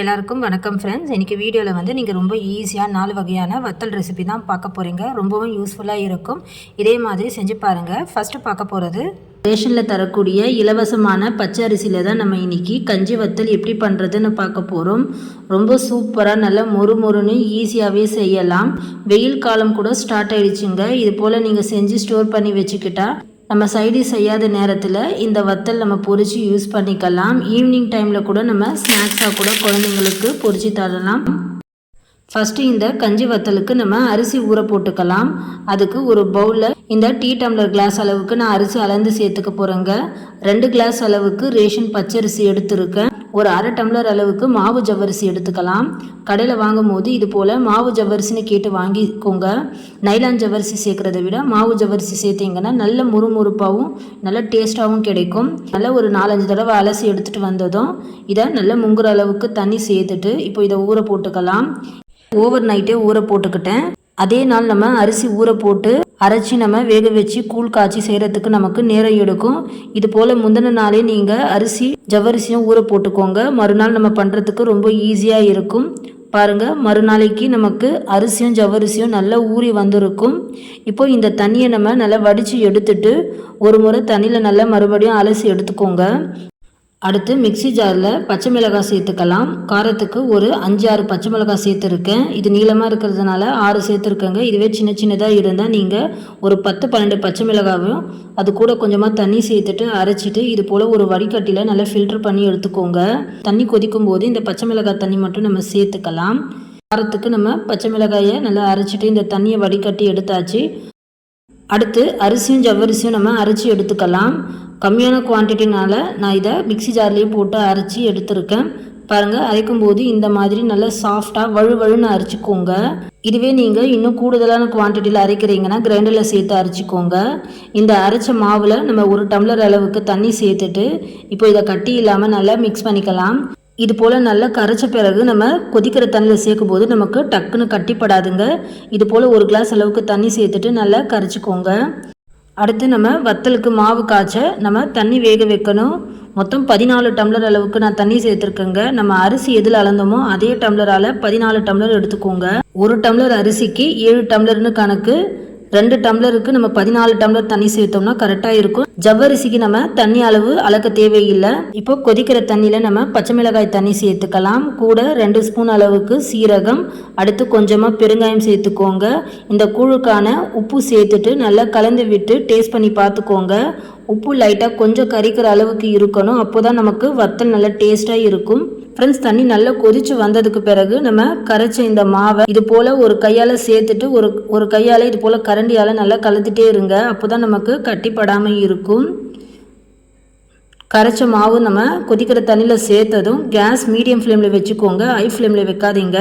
எல்லாருக்கும் வணக்கம் ஃப்ரெண்ட்ஸ் இன்றைக்கி வீடியோவில் வந்து நீங்கள் ரொம்ப ஈஸியாக நாலு வகையான வத்தல் ரெசிபி தான் பார்க்க போகிறீங்க ரொம்பவும் யூஸ்ஃபுல்லாக இருக்கும். இதே மாதிரி செஞ்சு பாருங்கள் ஃபஸ்ட்டு பார்க்க போகிறது ரேஷனில் தரக்கூடிய இலவசமான பச்சை அரிசியில் தான் நம்ம இன்றைக்கி கஞ்சி வத்தல் எப்படி பண்ணுறதுன்னு பார்க்க போகிறோம் ரொம்ப சூப்பராக நல்லா மொறு மொறுன்னு ஈஸியாகவே செய்யலாம். வெயில் காலம் கூட ஸ்டார்ட் ஆகிடுச்சுங்க இது போல் நீங்கள் செஞ்சு ஸ்டோர் பண்ணி வச்சுக்கிட்டா நம்ம சைடி செய்யாத நேரத்தில் இந்த வத்தல் நம்ம பொறிச்சு யூஸ் பண்ணிக்கலாம். ஈவினிங் டைமில் கூட நம்ம ஸ்நாக்ஸாக கூட குழந்தைங்களுக்கு பொறிச்சு தரலாம். ஃபஸ்ட்டு இந்த கஞ்சி வத்தலுக்கு நம்ம அரிசி ஊற போட்டுக்கலாம். அதுக்கு ஒரு பவுலில் இந்த டீ டம்ளர் கிளாஸ் அளவுக்கு நான் அரிசி அளந்து சேர்த்துக்க போகிறேங்க ரெண்டு கிளாஸ் அளவுக்கு ரேஷன் பச்சரிசி எடுத்திருக்கேன். ஒரு அரை டம்ளர் அளவுக்கு மாவு ஜவ்வரிசி எடுத்துக்கலாம். கடையில் வாங்கும் போது இது போல் மாவு ஜவ்வரிசின்னு கேட்டு வாங்கிக்கோங்க. நைலான் ஜவ்வரிசி சேர்க்குறத விட மாவு ஜவ்வரிசி சேர்த்திங்கன்னா நல்ல முறுமுறுப்பாகவும் நல்ல டேஸ்ட்டாகவும் கிடைக்கும். நல்ல ஒரு நாலஞ்சு தடவை அலசி எடுத்துகிட்டு வந்ததும் இதை நல்ல முங்குற அளவுக்கு தண்ணி சேர்த்துட்டு இப்போ இதை ஊற போட்டுக்கலாம். ஓவர் நைட்டே ஊற போட்டுக்கிட்டேன். அதே நாள் நம்ம அரிசி ஊற போட்டு அரைச்சி நம்ம வேக வச்சு கூழ் காய்ச்சி செய்கிறதுக்கு நமக்கு நேரம் எடுக்கும். இது போல் முந்தின நாளே நீங்கள் அரிசி ஜவ்வரிசியும் ஊற போட்டுக்கோங்க. மறுநாள் நம்ம பண்ணுறதுக்கு ரொம்ப ஈஸியாக இருக்கும். பாருங்கள் மறுநாளைக்கு நமக்கு அரிசியும் ஜவ்வரிசியும் நல்லா ஊறி வந்திருக்கும். இப்போ இந்த தண்ணியை நம்ம நல்லா வடித்து எடுத்துட்டு ஒரு முறை தண்ணியில் நல்லா மறுபடியும் அலசி எடுத்துக்கோங்க. அடுத்து மிக்ஸி ஜாரில் பச்சை மிளகாய் சேர்த்துக்கலாம். காரத்துக்கு ஒரு அஞ்சு ஆறு பச்சை மிளகாய் சேர்த்துருக்கேன். இது நீளமாக இருக்கிறதுனால ஆறு சேர்த்துருக்கேங்க. இதுவே சின்ன சின்னதாக இருந்தால் நீங்கள் ஒரு பத்து பன்னெண்டு பச்சை மிளகாயும் அது கூட கொஞ்சமாக தண்ணி சேர்த்துட்டு அரைச்சிட்டு இது போல் ஒரு வடிகட்டியில் நல்லா ஃபில்டர் பண்ணி எடுத்துக்கோங்க. தண்ணி கொதிக்கும் போது இந்த பச்சை மிளகாய் தண்ணி மட்டும் நம்ம சேர்த்துக்கலாம். காரத்துக்கு நம்ம பச்சை மிளகாயை நல்லா அரைச்சிட்டு இந்த தண்ணியை வடிகட்டி எடுத்தாச்சு. அடுத்து அரிசியும் ஜவ்வரிசியும் நம்ம அரைச்சி எடுத்துக்கலாம். கம்மியான குவான்டிட்டினால் நான் இதை மிக்ஸி ஜார்லேயே போட்டு அரைச்சி எடுத்திருக்கேன். பாருங்கள் அரைக்கும் போது இந்த மாதிரி நல்லா சாஃப்டாக வழு வழுன்னு அரைச்சிக்கோங்க. இதுவே நீங்கள் இன்னும் கூடுதலான குவான்டிட்டியில் அரைக்கிறீங்கன்னா கிரைண்டரில் சேர்த்து அரைச்சிக்கோங்க. இந்த அரைச்ச மாவில் நம்ம ஒரு டம்ளர் அளவுக்கு தண்ணி சேர்த்துட்டு இப்போ இதை கட்டி இல்லாமல் நல்லா மிக்ஸ் பண்ணிக்கலாம். இது போல் நல்லா கரைச்ச பிறகு நம்ம கொதிக்கிற தண்ணியில் சேர்க்கும் போது நமக்கு டக்குன்னு கட்டிப்படாதுங்க. இது போல் ஒரு கிளாஸ் அளவுக்கு தண்ணி சேர்த்துட்டு நல்லா கரைச்சிக்கோங்க. அடுத்து நம்ம வத்தலுக்கு மாவு காய்ச்ச நம்ம தண்ணி வேக வைக்கணும். மொத்தம் பதினாலு டம்ளர் அளவுக்கு நான் தண்ணி சேர்த்துருக்கேங்க. நம்ம அரிசி எதில் அளந்தோமோ அதே டம்ளரால் பதினாலு டம்ளர் எடுத்துக்கோங்க. ஒரு டம்ளர் அரிசிக்கு ஏழு டம்ளர்னு கணக்கு. ரெண்டு டம்ளருக்கு நம்ம பதினாலு டம்ளர் தண்ணி சேர்த்தோம்னா கரெக்டாக இருக்கும். ஜவ்வரிசிக்கு நம்ம தண்ணி அளவு அளக்க தேவையில்லை. இப்போ கொதிக்கிற தண்ணியில் நம்ம பச்சை மிளகாய் தண்ணி சேர்த்துக்கலாம். கூட ரெண்டு ஸ்பூன் அளவுக்கு சீரகம். அடுத்து கொஞ்சமாக பெருங்காயம் சேர்த்துக்கோங்க. இந்த கூழுக்கான உப்பு சேர்த்துட்டு நல்லா கலந்து விட்டு டேஸ்ட் பண்ணி பார்த்துக்கோங்க. உப்பு லைட்டாக கொஞ்சம் கறிக்கிற அளவுக்கு இருக்கணும். அப்போ தான் நமக்கு வத்தல் நல்லா டேஸ்ட்டாக இருக்கும். ஃப்ரெண்ட்ஸ் தண்ணி நல்லா கொதிச்சு வந்ததுக்கு பிறகு நம்ம கரைச்ச இந்த மாவை இது போல் ஒரு கையால் சேர்த்துட்டு ஒரு ஒரு கையால் இது போல் கரண்டியால் நல்லா கலந்துட்டே இருங்க. அப்போ தான் நமக்கு கட்டிப்படாமல் இருக்கும். கரைச்ச மாவு நம்ம கொதிக்கிற தண்ணியில் சேர்த்ததும் கேஸ் மீடியம் ஃப்ளேமில் வச்சுக்கோங்க. ஹை ஃப்ளேமில் வைக்காதீங்க.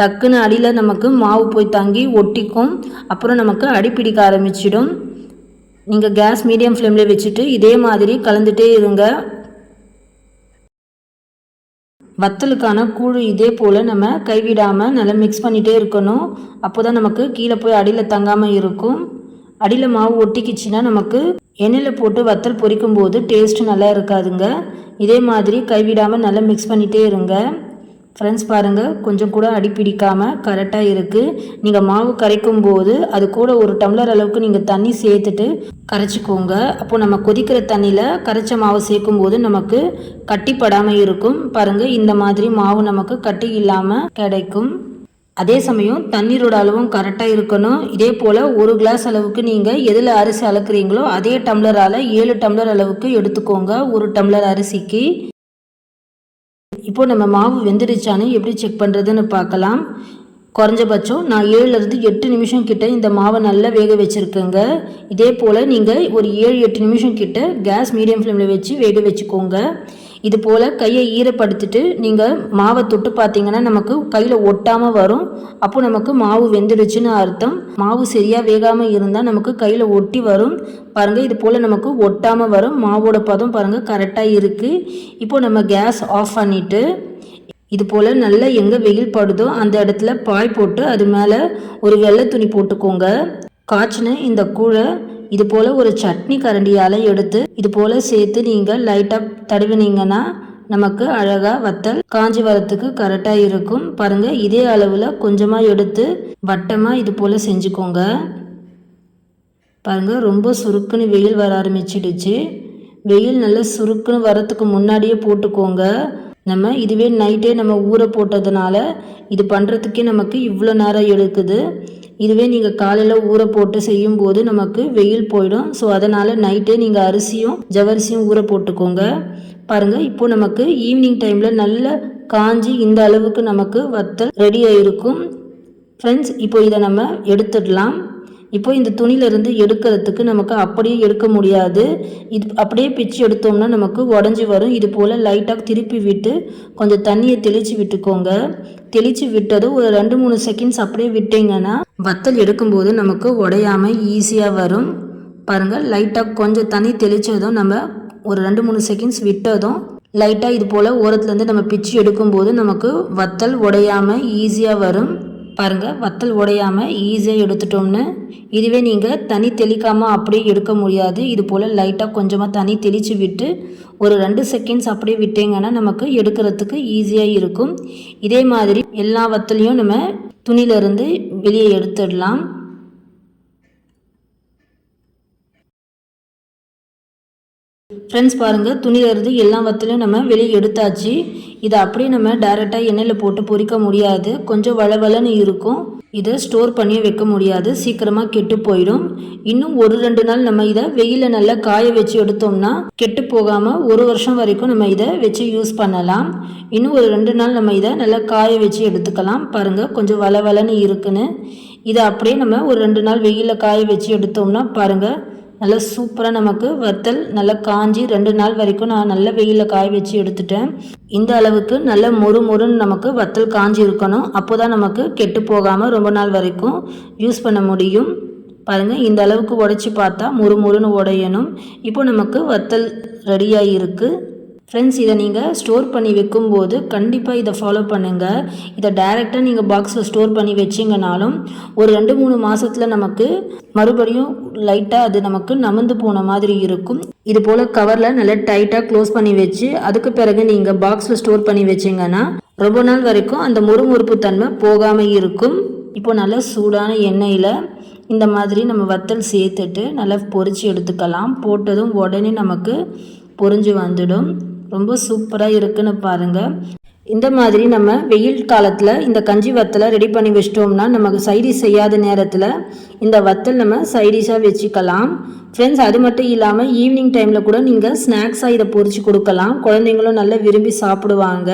டக்குன்னு அடியில் நமக்கு மாவு போய் தங்கி ஒட்டிக்கும். அப்புறம் நமக்கு அடிப்பிடிக்க ஆரம்பிச்சிடும். நீங்கள் கேஸ் மீடியம் ஃப்ளேமில் வச்சுட்டு இதே மாதிரி கலந்துட்டே இருங்க. வத்தலுக்கான கூழ் இதே போல் நம்ம கைவிடாமல் நல்லா மிக்ஸ் பண்ணிகிட்டே இருக்கணும். அப்போ தான் நமக்கு கீழே போய் அடியில் தங்காமல் இருக்கும். அடியில் மாவு ஒட்டிக்கிச்சின்னா நமக்கு எண்ணெயில் போட்டு வத்தல் பொரிக்கும் போது டேஸ்ட்டு நல்லா இருக்காதுங்க. இதே மாதிரி கைவிடாமல் நல்லா மிக்ஸ் பண்ணிகிட்டே இருங்க. ஃப்ரெண்ட்ஸ் பாருங்கள் கொஞ்சம் கூட அடிப்பிடிக்காமல் கரெக்டாக இருக்குது நீங்கள் மாவு கரைக்கும் போது அது கூட ஒரு டம்ளர் அளவுக்கு நீங்கள் தண்ணி சேர்த்துட்டு கரைச்சிக்கோங்க. அப்போது நம்ம கொதிக்கிற தண்ணியில் கரைச்ச மாவு சேர்க்கும் போது நமக்கு கட்டிப்படாமல் இருக்கும். பாருங்கள் இந்த மாதிரி மாவு நமக்கு கட்டி இல்லாமல் கிடைக்கும். அதே சமயம் தண்ணீரோட அளவும் கரெக்டாக இருக்கணும். இதே போல் ஒரு கிளாஸ் அளவுக்கு நீங்கள் எதில் அரிசி அளக்குறீங்களோ அதே டம்ளரால் ஏழு டம்ளர் அளவுக்கு எடுத்துக்கோங்க. ஒரு டம்ளர் அரிசிக்கு இப்போ நம்ம மாவு வெந்துடுச்சான்னு எப்படி செக் பண்ணுறதுன்னு பார்க்கலாம். குறைஞ்சபட்சம் நான் ஏழுலேருந்து எட்டு நிமிஷம் கிட்ட இந்த மாவை நல்லா வேக வச்சுருக்கேங்க. இதே போல் நீங்கள் ஒரு ஏழு எட்டு நிமிஷம் கிட்ட கேஸ் மீடியம் ஃப்ளேமில் வச்சு வேக வச்சுக்கோங்க. இது போல் கையை ஈரப்படுத்திட்டு நீங்கள் மாவை தொட்டு பார்த்தீங்கன்னா நமக்கு கையில் ஒட்டாமல் வரும். அப்போ நமக்கு மாவு வெந்துடுச்சுன்னு அர்த்தம். மாவு சரியாக வேகாமல் இருந்தால் நமக்கு கையில் ஒட்டி வரும். பாருங்கள் இது போல் நமக்கு ஒட்டாமல் வரும். மாவோட பதம் பாருங்கள் கரெக்டாக இருக்குது இப்போ நம்ம கேஸ் ஆஃப் பண்ணிவிட்டு இது போல் நல்லா எங்கே வெயில் படுதோ அந்த இடத்துல பாய் போட்டு அது மேலே ஒரு வெள்ளை துணி போட்டுக்கோங்க. காய்ச்சின இந்த கூழை இது போல் ஒரு சட்னி கரண்டியால் எடுத்து இது போல் சேர்த்து நீங்கள் லைட்டாக தடவினீங்கன்னா நமக்கு அழகாக வத்தல் காஞ்சி வரத்துக்கு கரெக்டாக இருக்கும். பாருங்கள் இதே அளவில் கொஞ்சமாக எடுத்து வட்டமாக இது போல் செஞ்சுக்கோங்க. பாருங்கள் ரொம்ப சுருக்குன்னு வெயில் வர ஆரம்பிச்சிடுச்சு. வெயில் நல்லா சுருக்குன்னு வரத்துக்கு முன்னாடியே போட்டுக்கோங்க. நம்ம இதுவே நைட்டே நம்ம ஊற போட்டதுனால இது பண்ணுறதுக்கே நமக்கு இவ்வளோ நேரம் எடுக்குது. இதுவே நீங்கள் காலையில் ஊற போட்டு செய்யும்போது நமக்கு வெயில் போயிடும். ஸோ அதனால் நைட்டே நீங்கள் அரிசியும் ஜவரிசியும் ஊற போட்டுக்கோங்க. பாருங்கள் இப்போது நமக்கு ஈவினிங் டைமில் நல்ல காஞ்சி இந்த அளவுக்கு நமக்கு வத்தல் ரெடி ஆகிருக்கும் ஃப்ரெண்ட்ஸ் இப்போ இதை நம்ம எடுத்துடலாம். இப்போ இந்த துணியிலேருந்து எடுக்கிறதுக்கு நமக்கு அப்படியே எடுக்க முடியாது. இது அப்படியே பிச்சு எடுத்தோம்னா நமக்கு உடஞ்சி வரும். இது போல் லைட்டாக திருப்பி விட்டு கொஞ்சம் தண்ணியை தெளித்து விட்டுக்கோங்க. தெளித்து விட்டதும் ஒரு ரெண்டு மூணு செகண்ட்ஸ் அப்படியே விட்டிங்கன்னா வத்தல் எடுக்கும்போது நமக்கு உடையாமல் ஈஸியாக வரும். பாருங்கள் லைட்டாக கொஞ்சம் தண்ணி தெளித்ததும் நம்ம ஒரு ரெண்டு மூணு செகண்ட்ஸ் விட்டதும் லைட்டாக இது போல் ஓரத்துலேருந்து நம்ம பிச்சு எடுக்கும்போது நமக்கு வத்தல் உடையாமல் ஈஸியாக வரும். பாருங்கள் வத்தல் உடையாமல் ஈஸியாக எடுத்துட்டோம்னு. இதுவே நீங்கள் தனி தெளிக்காமல் அப்படியே எடுக்க முடியாது. இது போல் லைட்டாக கொஞ்சமாக தனி தெளித்து விட்டு ஒரு ரெண்டு செகண்ட்ஸ் அப்படியே விட்டீங்கன்னா நமக்கு எடுக்கிறதுக்கு ஈஸியாக இருக்கும். இதே மாதிரி எல்லா வத்தலையும் நம்ம துணியிலேருந்து வெளியே எடுத்துடலாம். ஃப்ரெண்ட்ஸ் பாருங்கள் துணியிலேருந்து எல்லா வத்திலையும் நம்ம வெளியே எடுத்தாச்சு. இதை அப்படியே நம்ம டைரெக்டாக எண்ணெயில் போட்டு பொரிக்க முடியாது. கொஞ்சம் வளவலன்னு இருக்கும். இதை ஸ்டோர் பண்ணி வைக்க முடியாது. சீக்கிரமாக கெட்டு போயிடும். இன்னும் ஒரு ரெண்டு நாள் நம்ம இதை வெயிலில் நல்லா காய வச்சு எடுத்தோம்னா கெட்டு போகாமல் ஒரு வருஷம் வரைக்கும் நம்ம இதை வச்சு யூஸ் பண்ணலாம். இன்னும் ஒரு ரெண்டு நாள் நம்ம இதை நல்லா காய வச்சு எடுத்துக்கலாம். பாருங்கள் கொஞ்சம் வளவலன்னு இருக்குன்னு. இதை அப்படியே நம்ம ஒரு ரெண்டு நாள் வெயிலில் காய வச்சு எடுத்தோம்னா பாருங்கள் நல்லா சூப்பராக நமக்கு வத்தல் நல்லா காஞ்சி ரெண்டு நாள் வரைக்கும் நான் நல்ல வெயிலில் காய வச்சு எடுத்துட்டேன். இந்த அளவுக்கு நல்ல மொறு மொறுன்னு நமக்கு வத்தல் காஞ்சி இருக்கணும் அப்போ தான் நமக்கு கெட்டு போகாமல் ரொம்ப நாள் வரைக்கும் யூஸ் பண்ண முடியும். பாருங்கள் இந்த அளவுக்கு உடைச்சி பார்த்தா முறு முறுன்னு உடையணும். இப்போ நமக்கு வத்தல் ரெடியாக இருக்குது ஃப்ரெண்ட்ஸ் இதை நீங்கள் ஸ்டோர் பண்ணி வைக்கும்போது கண்டிப்பாக இதை ஃபாலோ பண்ணுங்கள் இதை டைரெக்டாக நீங்கள் பாக்ஸில் ஸ்டோர் பண்ணி வச்சிங்கனாலும் ஒரு ரெண்டு மூணு மாதத்தில் நமக்கு மறுபடியும் லைட்டாக அது நமக்கு நமந்து போன மாதிரி இருக்கும். இது போல் கவரில் நல்லா டைட்டாக க்ளோஸ் பண்ணி வச்சு அதுக்கு பிறகு நீங்கள் பாக்ஸில் ஸ்டோர் பண்ணி வச்சிங்கன்னா ரொம்ப நாள் வரைக்கும் அந்த முறுமுறுப்பு தன்மை போகாமல் இருக்கும். இப்போ நல்லா சூடான எண்ணெயில் இந்த மாதிரி நம்ம வத்தல் சேர்த்துட்டு நல்லா பொரித்து எடுத்துக்கலாம். போட்டதும் உடனே நமக்கு பொரிஞ்சு வந்துடும். ரொம்ப சூப்பராக இருக்குன்னு பாருங்கள் இந்த மாதிரி நம்ம வெயில் காலத்தில் இந்த கஞ்சி வத்தலை ரெடி பண்ணி வச்சிட்டோம்னா நமக்கு சைடிஷ் செய்யாத நேரத்தில் இந்த வத்தல் நம்ம சைடிஷாக வச்சுக்கலாம். ஃப்ரெண்ட்ஸ் அது மட்டும் இல்லாமல் ஈவினிங் டைமில் கூட நீங்கள் ஸ்நாக்ஸாக இதை பொறிச்சு கொடுக்கலாம். குழந்தைங்களும் நல்லா விரும்பி சாப்பிடுவாங்க.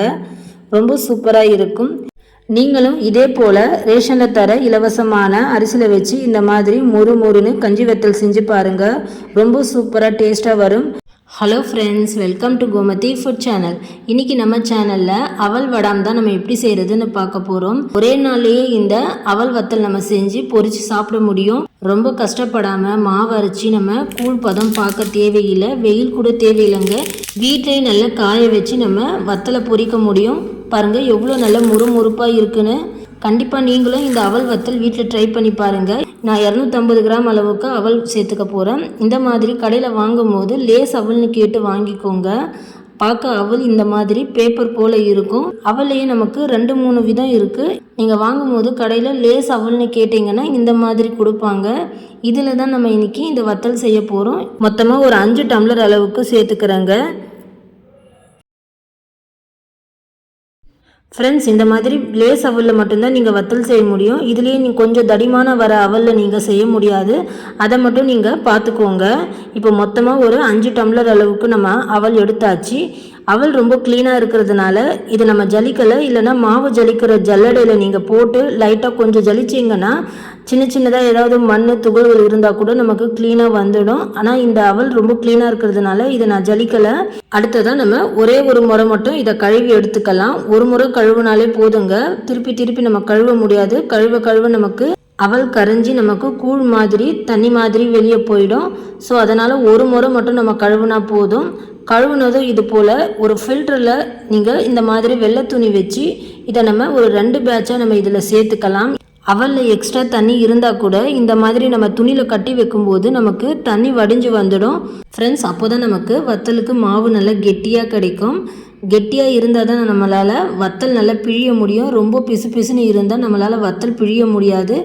ரொம்ப சூப்பராக இருக்கும். நீங்களும் இதே போல் ரேஷனில் தர இலவசமான அரிசியில் வச்சு இந்த மாதிரி மொறு மொறுன்னு கஞ்சி வத்தல் செஞ்சு பாருங்கள் ரொம்ப சூப்பராக டேஸ்ட்டாக வரும். Hello friends welcome to Gomathi food channel இன்னைக்கு நம்ம சேனலில் அவல் வடாம் தான் நம்ம எப்படி செய்கிறதுன்னு பார்க்க போகிறோம் ஒரே நாள்லேயே இந்த அவல் வத்தல் நம்ம செஞ்சு பொறிச்சு சாப்பிட முடியும். ரொம்ப கஷ்டப்படாமல் மாவு அரைச்சி நம்ம கூழ் பதம் பார்க்க தேவையில்லை. வெயில் கூட தேவையில்லைங்க. வீட்டிலேயே நல்லா காய வச்சு நம்ம வத்தலை பொறிக்க முடியும். பாருங்கள் எவ்வளோ நல்ல முறுமுறுப்பாக இருக்குன்னு. கண்டிப்பாக நீங்களும் இந்த அவல் வத்தல் வீட்டில் ட்ரை பண்ணி பாருங்கள் நான் இரநூத்தம்பது கிராம் அளவுக்கு அவல் சேர்த்துக்க போகிறேன் இந்த மாதிரி கடையில் வாங்கும் போது லேஸ் அவல்னு கேட்டு வாங்கிக்கோங்க. பார்க்க அவல் இந்த மாதிரி பேப்பர் போல் இருக்கும். அவலையே நமக்கு ரெண்டு மூணு விதம் இருக்குது நீங்கள் வாங்கும்போது கடையில் லேஸ் அவல்னு கேட்டிங்கன்னா இந்த மாதிரி கொடுப்பாங்க. இதில் தான் நம்ம இன்றைக்கி இந்த வத்தல் செய்ய போகிறோம் மொத்தமாக ஒரு அஞ்சு டம்ளர் அளவுக்கு சேர்த்துக்கிறேங்க. ஃப்ரெண்ட்ஸ் இந்த மாதிரி லேஸ் அவலில் மட்டும்தான் நீங்கள் வத்தல் செய்ய முடியும். இதுலேயே நீங்கள் கொஞ்சம் தடிமான வர அவலில் நீங்கள் செய்ய முடியாது. அதை மட்டும் நீங்கள் பார்த்துக்கோங்க. இப்போ மொத்தமாக ஒரு அஞ்சு டம்ளர் அளவுக்கு நம்ம அவல் எடுத்தாச்சு. அவல் ரொம்ப க்ளீனாக இருக்கிறதுனால இது நம்ம ஜலிக்கலை இல்லைன்னா மாவு ஜலிக்கிற ஜல்லடையில் நீங்கள் போட்டு லைட்டாக கொஞ்சம் ஜலிச்சிங்கன்னா சின்ன சின்னதாக ஏதாவது மண் துகள்கள் இருந்தால் கூட நமக்கு க்ளீனாக வந்துடும். ஆனால் இந்த அவல் ரொம்ப க்ளீனாக இருக்கிறதுனால இதை நான் ஜலிக்கலை. அடுத்ததாக நம்ம ஒரே ஒரு முறை மட்டும் இதை கழுவி எடுத்துக்கலாம். ஒரு முறை கழுவுனாலே போதுங்க. திருப்பி திருப்பி நம்ம கழுவ முடியாது. கழுவ கழுவ நமக்கு அவல் கரைஞ்சி நமக்கு கூழ் மாதிரி தண்ணி மாதிரி வெளியே போயிடும். ஸோ அதனால் ஒரு முறை மட்டும் நம்ம கழுவுனா போதும். கழுவுனதும் இது போல் ஒரு ஃபில்டரில் நீங்கள் இந்த மாதிரி வெள்ளை துணி வச்சு இதை நம்ம ஒரு ரெண்டு பேட்சாக நம்ம இதில் சேர்த்துக்கலாம். அவலில் எக்ஸ்ட்ரா தண்ணி இருந்தால் கூட இந்த மாதிரி நம்ம துணியில் கட்டி வைக்கும்போது நமக்கு தண்ணி வடிஞ்சு வந்துடும். ஃப்ரெண்ட்ஸ் அப்போ தான் நமக்கு வத்தலுக்கு மாவு நல்லா கெட்டியாக கிடைக்கும். கெட்டியாக இருந்தால் தான் நம்மளால் வத்தல் நல்லா பிழிய முடியும். ரொம்ப பிசு பிசுன்னு இருந்தால் நம்மளால் வத்தல் பிழிய முடியாது.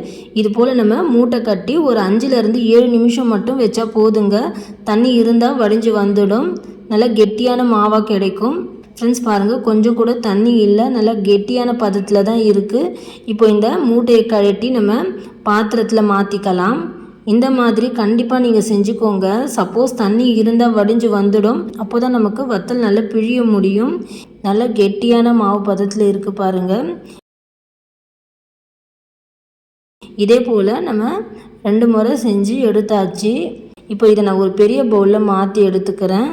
இது போல் நம்ம மூட்டை கட்டி ஒரு அஞ்சுலேருந்து ஏழு நிமிஷம் மட்டும் வச்சா போதுங்க. தண்ணி இருந்தால் வடிஞ்சு வந்துடும். நல்லா கெட்டியான மாவாக கிடைக்கும். ஃப்ரெண்ட்ஸ் பாருங்கள் கொஞ்சம் கூட தண்ணி இல்லை. நல்லா கெட்டியான பதத்தில் தான் இருக்குது இப்போ இந்த மூட்டையை கழட்டி நம்ம பாத்திரத்தில் மாற்றிக்கலாம் இந்த மாதிரி கண்டிப்பாக நீங்கள் செஞ்சுக்கோங்க. சப்போஸ் தண்ணி இருந்தால் வடிஞ்சு வந்துடும். அப்போ தான் நமக்கு வத்தல் நல்லா பிழிய முடியும். நல்ல கெட்டியான மாவு பதத்தில் இருக்குது பாருங்கள் இதே போல் நம்ம ரெண்டு முறை செஞ்சு எடுத்தாச்சு. இப்போ இதை நான் ஒரு பெரிய பவுலில் மாற்றி எடுத்துக்கிறேன்.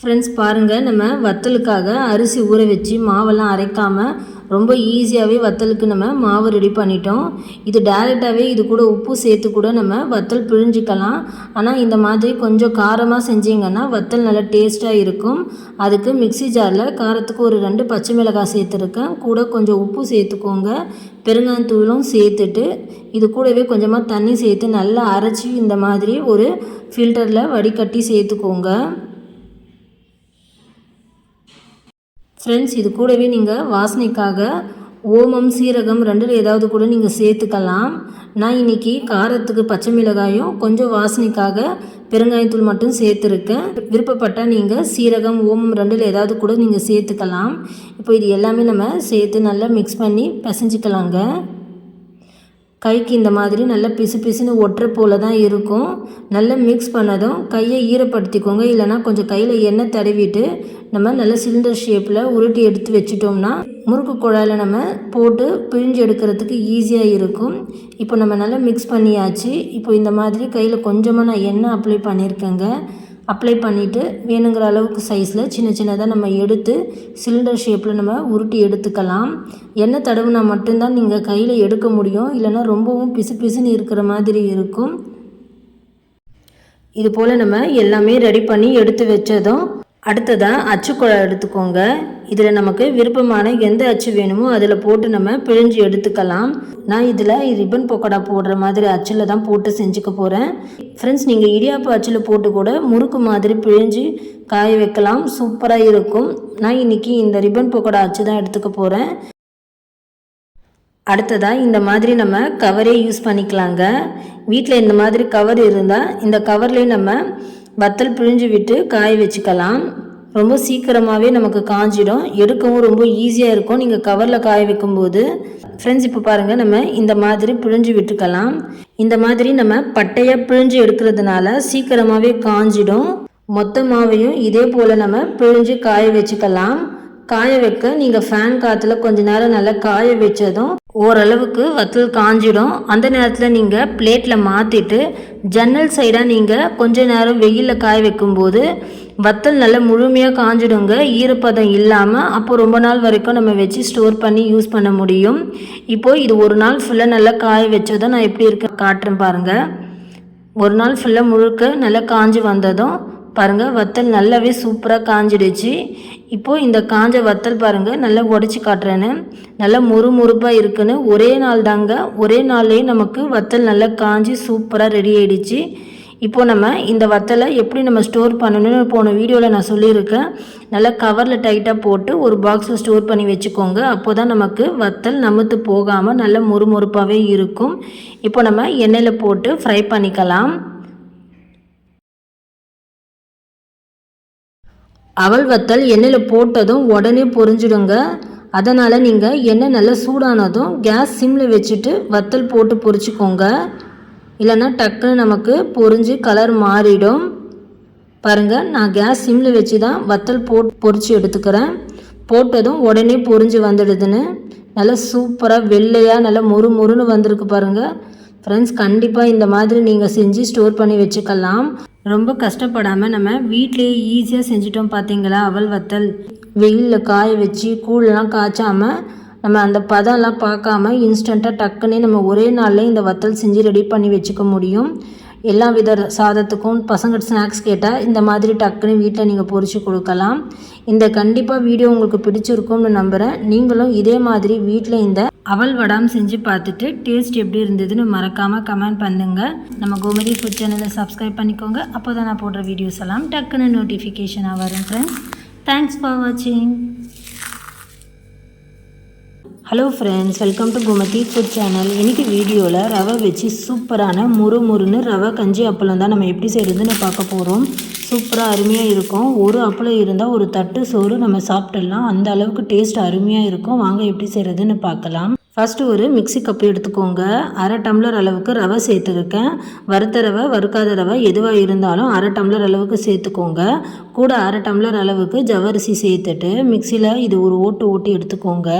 ஃப்ரெண்ட்ஸ் பாருங்கள் நம்ம வத்தலுக்காக அரிசி ஊற வச்சு மாவெல்லாம் அரைக்காமல் ரொம்ப ஈஸியாகவே வத்தலுக்கு நம்ம மாவு ரெடி பண்ணிட்டோம். இது டேரெக்டாகவே இது கூட உப்பு சேர்த்து கூட நம்ம வத்தல் பிழிஞ்சிக்கலாம். ஆனால் இந்த மாதிரி கொஞ்சம் காரமாக செஞ்சிங்கன்னா வத்தல் நல்லா டேஸ்ட்டாக இருக்கும். அதுக்கு மிக்சி ஜாரில் காரத்துக்கு ஒரு ரெண்டு பச்சை மிளகாய் சேர்த்துருக்கேன். கூட கொஞ்சம் உப்பு சேர்த்துக்கோங்க. பெருங்காயத்தூளும் சேர்த்துட்டு இது கூடவே கொஞ்சமாக தண்ணி சேர்த்து நல்லா அரைச்சி இந்த மாதிரி ஒரு ஃபில்டரில் வடிகட்டி சேர்த்துக்கோங்க. ஃப்ரெண்ட்ஸ் இது கூடவே நீங்கள் வாசனைக்காக ஓமம் சீரகம் ரெண்டில் ஏதாவது கூட நீங்கள் சேர்த்துக்கலாம். நான் இன்றைக்கி காரத்துக்கு பச்சை மிளகாயும் கொஞ்சம் வாசனைக்காக பெருங்காயத்தூள் மட்டும் சேர்த்துருக்கேன். விருப்பப்பட்டால் நீங்கள் சீரகம் ஓமம் ரெண்டில் ஏதாவது கூட நீங்கள் சேர்த்துக்கலாம். இப்போ இது எல்லாமே நம்ம சேர்த்து நல்லா மிக்ஸ் பண்ணி பிசைஞ்சிக்கலாங்க. கைக்கு இந்த மாதிரி நல்லா பிசு பிசுன்னு ஒட்டுற போல தான் இருக்கும். நல்லா மிக்ஸ் பண்ணதும் கையை ஈரப்படுத்திக்கோங்க. இல்லைனா கொஞ்சம் கையில் எண்ணெய் தடவிட்டு நம்ம நல்ல சிலிண்டர் ஷேப்பில் உருட்டி எடுத்து வச்சிட்டோம்னா முறுக்கு குழாயில் நம்ம போட்டு பிழிஞ்சு எடுக்கிறதுக்கு ஈஸியாக இருக்கும். இப்போ நம்ம நல்லா மிக்ஸ் பண்ணியாச்சு. இப்போ இந்த மாதிரி கையில் கொஞ்சமாக நான் எண்ணெய் அப்ளை பண்ணியிருக்கேங்க. அப்ளை பண்ணிவிட்டு வேணுங்கிற அளவுக்கு சைஸில் சின்ன சின்னதாக நம்ம எடுத்து சிலிண்டர் ஷேப்பில் நம்ம உருட்டி எடுத்துக்கலாம். எண்ணெய் தடவுனா மட்டும்தான் நீங்கள் கையில் எடுக்க முடியும். இல்லைன்னா ரொம்பவும் பிசு பிசுன்னு இருக்கிற மாதிரி இருக்கும். இது போல் நம்ம எல்லாமே ரெடி பண்ணி எடுத்து வச்சதும் அடுத்ததாக அச்சுக்குழாய் எடுத்துக்கோங்க. இதில் நமக்கு விருப்பமான எந்த அச்சு வேணுமோ அதில் போட்டு நம்ம பிழிஞ்சு எடுத்துக்கலாம். நான் இதில் ரிப்பன் பொக்கடா போடுற மாதிரி அச்சில் தான் போட்டு செஞ்சுக்க போகிறேன் ஃப்ரெண்ட்ஸ் நீங்கள் இடியாப்பு அச்சில் போட்டு கூட முறுக்கு மாதிரி பிழிஞ்சு காய வைக்கலாம். சூப்பராக இருக்கும். நான் இன்றைக்கி இந்த ரிப்பன் பொக்கடா அச்சு தான் எடுத்துக்க போகிறேன் அடுத்ததாக இந்த மாதிரி நம்ம கவரே யூஸ் பண்ணிக்கலாங்க. வீட்டில் இந்த மாதிரி கவர் இருந்தால் இந்த கவர்லேயே நம்ம வத்தல் பிழிஞ்சு விட்டு காய வச்சுக்கலாம். ரொம்ப சீக்கிரமாகவே நமக்கு காஞ்சிடும். எடுக்கவும் ரொம்ப ஈஸியாக இருக்கும். நீங்கள் கவரில் காய வைக்கும்போது. ஃப்ரெண்ட்ஸ் இப்போ பாருங்கள் நம்ம இந்த மாதிரி பிழிஞ்சு விட்டுக்கலாம். இந்த மாதிரி நம்ம பட்டையாக பிழிஞ்சு எடுக்கிறதுனால சீக்கிரமாகவே காஞ்சிடும். மொத்த மாவையும் இதே போல் நம்ம பிழிஞ்சு காய வச்சுக்கலாம். காய வைக்க நீங்கள் ஃபேன் காற்றுல கொஞ்ச நேரம் நல்லா காய வச்சதும் ஓரளவுக்கு வத்தல் காஞ்சிடும். அந்த நேரத்தில் நீங்கள் பிளேட்டில் மாற்றிட்டு ஜன்னல் சைடாக நீங்கள் கொஞ்ச நேரம் வெயிலில் காய வைக்கும்போது வத்தல் நல்லா முழுமையாக காஞ்சிடுங்க. ஈரப்பதம் இல்லாமல் அப்போ ரொம்ப நாள் வரைக்கும் நம்ம வச்சு ஸ்டோர் பண்ணி யூஸ் பண்ண முடியும். இப்போது இது ஒரு நாள் ஃபுல்லாக நல்லா காய வச்சதும் நான் எப்படி இருக்க காட்டுறேன் பாருங்கள் ஒரு நாள் ஃபுல்லாக முழுக்க நல்லா காஞ்சி வந்ததும் பாருங்கள் வத்தல் நல்லாவே சூப்பராக காஞ்சிடுச்சு. இப்போது இந்த காஞ்ச வத்தல் பாருங்கள் நல்லா உடச்சி காட்டுறேன்னு. நல்லா முறு முறுப்பாக இருக்குன்னு. ஒரே நாள் தாங்க ஒரே நாள்லேயே நமக்கு வத்தல் நல்லா காஞ்சி சூப்பராக ரெடி ஆகிடுச்சு இப்போ நம்ம இந்த வத்தலை எப்படி நம்ம ஸ்டோர் பண்ணணும்னு போன வீடியோவில் நான் சொல்லியிருக்கேன். நல்லா கவரில் டைட்டாக போட்டு ஒரு பாக்ஸில் ஸ்டோர் பண்ணி வச்சுக்கோங்க. அப்போ தான் நமக்கு வத்தல் நமுத்து போகாமல் நல்ல முறுமுறுப்பாகவே இருக்கும். இப்போ நம்ம எண்ணெயில் போட்டு ஃப்ரை பண்ணிக்கலாம். அவல் வத்தல் எண்ணெயில் போட்டதும் உடனே பொரிஞ்சிடுங்க. அதனால் நீங்கள் எண்ணெய் நல்லா சூடானதும் கேஸ் சிம்மில் வச்சுட்டு வத்தல் போட்டு பொரிச்சிக்கோங்க. இல்லைன்னா டக்குன்னு நமக்கு பொரிஞ்சு கலர் மாறிடும். பாருங்கள் நான் கேஸ் சிம்மில் வச்சு தான் வத்தல் போட் பொரித்து எடுத்துக்கிறேன். போட்டதும் உடனே பொரிஞ்சு வந்துடுதுன்னு. நல்லா சூப்பராக வெள்ளையாக நல்லா மொறு மொறுன்னு வந்திருக்கு பாருங்கள் ஃப்ரெண்ட்ஸ் கண்டிப்பாக இந்த மாதிரி நீங்கள் செஞ்சு ஸ்டோர் பண்ணி வச்சுக்கலாம். ரொம்ப கஷ்டப்படாமல் நம்ம வீட்லேயே ஈஸியாக செஞ்சிட்டோம் பார்த்தீங்களா அவல் வத்தல். வெயிலில் காய வச்சு கூழ்லாம் காய்ச்சாமல் நம்ம அந்த பதம்லாம் பார்க்காம இன்ஸ்டண்ட்டாக டக்குன்னே நம்ம ஒரே நாளில் இந்த வத்தல் செஞ்சு ரெடி பண்ணி வச்சுக்க முடியும். எல்லா வித சாதத்துக்கும் பசங்க ஸ்நாக்ஸ் கேட்டால் இந்த மாதிரி டக்குன்னு வீட்டில் நீங்கள் பொறிச்சு கொடுக்கலாம். இந்த கண்டிப்பாக வீடியோ உங்களுக்கு பிடிச்சிருக்கும்னு நம்புகிறேன் நீங்களும் இதே மாதிரி வீட்டில் இந்த அவல் வடாம் செஞ்சு பார்த்துட்டு டேஸ்ட் எப்படி இருந்ததுன்னு மறக்காமல் கமெண்ட் பண்ணுங்கள் நம்ம கோமதி ஃபுட் சேனலை சப்ஸ்கிரைப் பண்ணிக்கோங்க. அப்போ தான் நான் போடுற வீடியோஸ் எல்லாம் டக்குன்னு நோட்டிஃபிகேஷனாக வரும் ஃப்ரெண்ட்ஸ் தேங்க்ஸ் ஃபார் வாட்சிங் hello friends welcome to Kumathi food channel இன்றைக்கி வீடியோவில் ரவை வச்சு சூப்பரான முறு முறுன்னு ரவை கஞ்சி அப்பளம் தான் நம்ம எப்படி செய்கிறதுன்னு பார்க்க போகிறோம் சூப்பராக அருமையாக இருக்கும். ஒரு அப்பளம் இருந்தால் ஒரு தட்டு சோறு நம்ம சாப்பிட்டுடலாம் அந்த அளவுக்கு டேஸ்ட் அருமையாக இருக்கும். வாங்க எப்படி செய்கிறதுன்னு பார்க்கலாம். ஃபஸ்ட்டு ஒரு மிக்சி கப்பு எடுத்துக்கோங்க. அரை டம்ளர் அளவுக்கு ரவை சேர்த்துருக்கேன். வறுத்த ரவை வறுக்காத ரவை எதுவாக இருந்தாலும் அரை டம்ளர் அளவுக்கு சேர்த்துக்கோங்க. கூட அரை டம்ளர் அளவுக்கு ஜவரிசி சேர்த்துட்டு மிக்சியில் இது ஒரு ஓட்டு ஓட்டி எடுத்துக்கோங்க.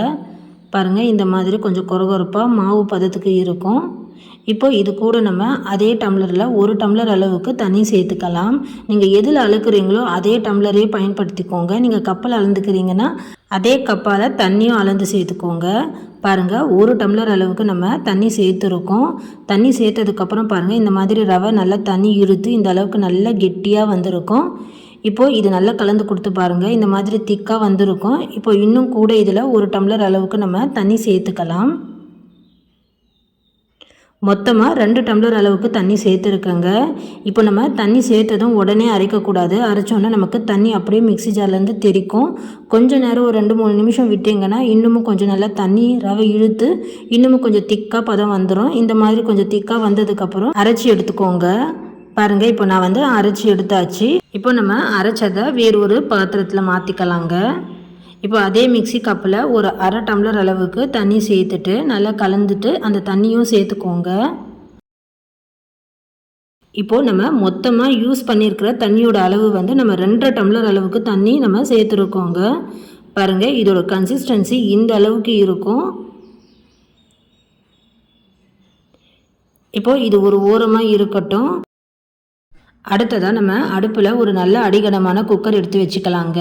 பாருங்கள் இந்த மாதிரி கொஞ்சம் கொரகொரப்பாக மாவு பதத்துக்கு இருக்கும். இப்போ இது கூட நம்ம அதே டம்ளரில் ஒரு டம்ளர் அளவுக்கு தண்ணி சேர்த்துக்கலாம். நீங்கள் எதில் அழுக்குறீங்களோ அதே டம்ளரே பயன்படுத்திக்கோங்க. நீங்கள் கப்பல் அளந்துக்கிறீங்கன்னா அதே கப்பால் தண்ணியும் அளந்து சேர்த்துக்கோங்க. பாருங்கள் ஒரு டம்ளர் அளவுக்கு நம்ம தண்ணி சேர்த்துருக்கோம். தண்ணி சேர்த்ததுக்கப்புறம் பாருங்கள் இந்த மாதிரி ரவை நல்லா தண்ணி இருத்து இந்த அளவுக்கு நல்லா கெட்டியாக வந்திருக்கும். இப்போது இது நல்லா கலந்து கொடுத்து பாருங்கள் இந்த மாதிரி திக்காக வந்திருக்கும். இப்போ இன்னும் கூட இதில் ஒரு டம்ளர் அளவுக்கு நம்ம தண்ணி சேர்த்துக்கலாம். மொத்தமாக ரெண்டு டம்ளர் அளவுக்கு தண்ணி சேர்த்துருக்கங்க. இப்போ நம்ம தண்ணி சேர்த்ததும் உடனே அரைக்கக்கூடாது அரைச்சோன்னே நமக்கு தண்ணி அப்படியே மிக்சி ஜார்லேருந்து தெரிக்கும். கொஞ்சம் நேரம் ஒரு ரெண்டு மூணு நிமிஷம் விட்டிங்கன்னா இன்னமும் கொஞ்சம் நல்லா தண்ணி ரவை இழுத்து இன்னமும் கொஞ்சம் திக்காக பதம் வந்துடும் இந்த மாதிரி கொஞ்சம் திக்காக வந்ததுக்கப்புறம் அரைச்சி எடுத்துக்கோங்க. பாருங்கள் இப்போ நான் வந்து அரைச்சி எடுத்தாச்சு. இப்போ நம்ம அரைச்சதை வேறு ஒரு பாத்திரத்தில் மாற்றிக்கலாங்க இப்போ அதே மிக்சி கப்பில் ஒரு அரை டம்ளர் அளவுக்கு தண்ணி சேர்த்துட்டு நல்லா கலந்துட்டு அந்த தண்ணியும் சேர்த்துக்கோங்க. இப்போது நம்ம மொத்தமாக யூஸ் பண்ணியிருக்கிற தண்ணியோட அளவு வந்து நம்ம ரெண்டரை டம்ளர் அளவுக்கு தண்ணி நம்ம சேர்த்துருக்கோங்க. பாருங்கள் இதோட கன்சிஸ்டன்சி இந்த அளவுக்கு இருக்கும். இப்போது இது ஒரு ஓரமாக இருக்கட்டும். அடுத்ததாக நம்ம அடுப்பில் ஒரு நல்ல அடிகனமான குக்கர் எடுத்து வச்சுக்கலாங்க.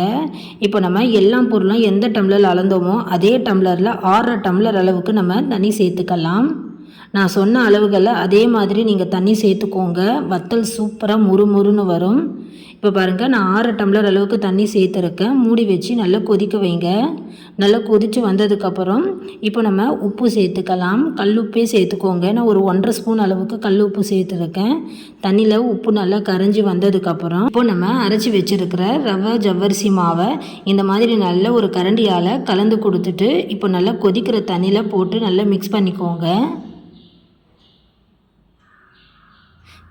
இப்போ நம்ம எல்லா பொருளும் எந்த டம்ளரில் அளந்தோமோ அதே டம்ளரில் ஆறரை டம்ளர் அளவுக்கு நம்ம தண்ணி சேர்த்துக்கலாம். நான் சொன்ன அளவுகளை அதே மாதிரி நீங்கள் தண்ணி சேர்த்துக்கோங்க. வத்தல் சூப்பராக முறுமுறுன்னு வரும். இப்போ பாருங்கள் நான் ஆறு டம்ளர் அளவுக்கு தண்ணி சேர்த்துருக்கேன். மூடி வச்சு நல்லா கொதிக்க வைங்க. நல்லா கொதித்து வந்ததுக்கப்புறம் இப்போ நம்ம உப்பு சேர்த்துக்கலாம். கல் உப்பே சேர்த்துக்கோங்க. நான் ஒரு ஒன்றரை ஸ்பூன் அளவுக்கு கல் உப்பு சேர்த்துருக்கேன். தண்ணியில் உப்பு நல்லா கரைஞ்சி வந்ததுக்கப்புறம் இப்போ நம்ம அரைச்சி வச்சுருக்கிற ரவை ஜவ்வரிசி மாவை இந்த மாதிரி நல்ல ஒரு கரண்டியால் கலந்து கொடுத்துட்டு இப்போ நல்லா கொதிக்கிற தண்ணியில் போட்டு நல்லா மிக்ஸ் பண்ணிக்கோங்க.